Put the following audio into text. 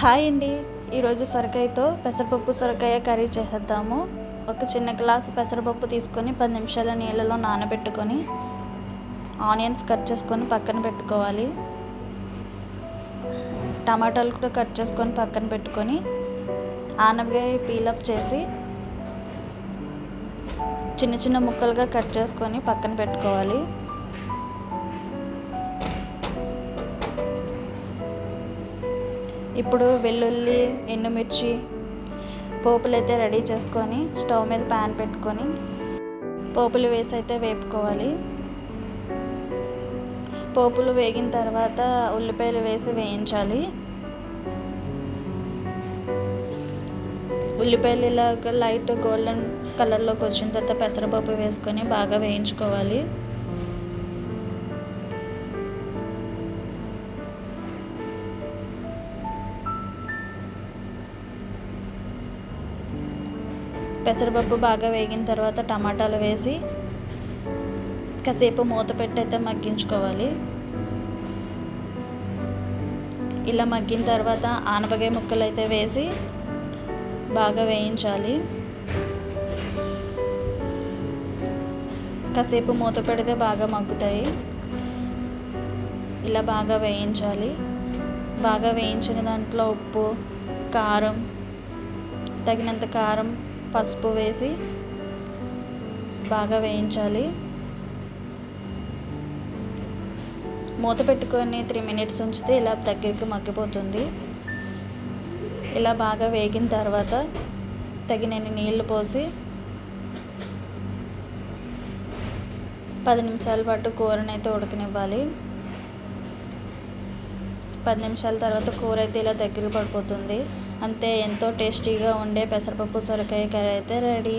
Hi అండి. ఈరోజు సొరకాయతో పెసరపప్పు సొరకాయ కర్రీ చేసేద్దాము. ఒక చిన్న గ్లాస్ పెసరపప్పు తీసుకొని పది నిమిషాల నీళ్ళలో నానబెట్టుకొని ఆనియన్స్ కట్ చేసుకొని పక్కన పెట్టుకోవాలి. టమాటాలు కూడా కట్ చేసుకొని పక్కన పెట్టుకొని ఆనపకాయ పీలప్ చేసి చిన్న చిన్న ముక్కలుగా కట్ చేసుకొని పక్కన పెట్టుకోవాలి. ఇప్పుడు వెల్లుల్లి ఎండుమిర్చి పోపులు అయితే రెడీ చేసుకొని స్టవ్ మీద ప్యాన్ పెట్టుకొని పోపులు వేసి అయితే వేపుకోవాలి. పోపులు వేగిన తర్వాత ఉల్లిపాయలు వేసి వేయించాలి. ఉల్లిపాయలు ఇలా లైట్ గోల్డెన్ కలర్లోకి వచ్చిన తర్వాత పెసరపప్పు వేసుకొని బాగా వేయించుకోవాలి. పెసరపప్పు బాగా వేగిన తర్వాత టమాటాలు వేసి కాసేపు మూత పెట్టి అయితే మగ్గించుకోవాలి. ఇలా మగ్గిన తర్వాత ఆనపకాయ ముక్కలు అయితే వేసి బాగా వేయించాలి. కాసేపు మూత పెడితే బాగా మగ్గుతాయి. ఇలా బాగా వేయించాలి. బాగా వేయించిన దాంట్లో ఉప్పు కారం తగినంత కారం పసుపు వేసి బాగా వేయించాలి. మూత పెట్టుకొని త్రీ మినిట్స్ ఉంచితే ఇలా దగ్గరికి మగ్గిపోతుంది. ఇలా బాగా వేగిన తర్వాత తగినన్ని నీళ్ళు పోసి పది నిమిషాల పాటు కూరని అయితే ఉడకనివ్వాలి. పది నిమిషాల తర్వాత కూర అయితే ఇలా దగ్గర పడిపోతుంది. అంతే ఎంతో టేస్టీగా ఉండే పెసరపప్పు సొరకాయ కర్రీ అయితే రెడీ.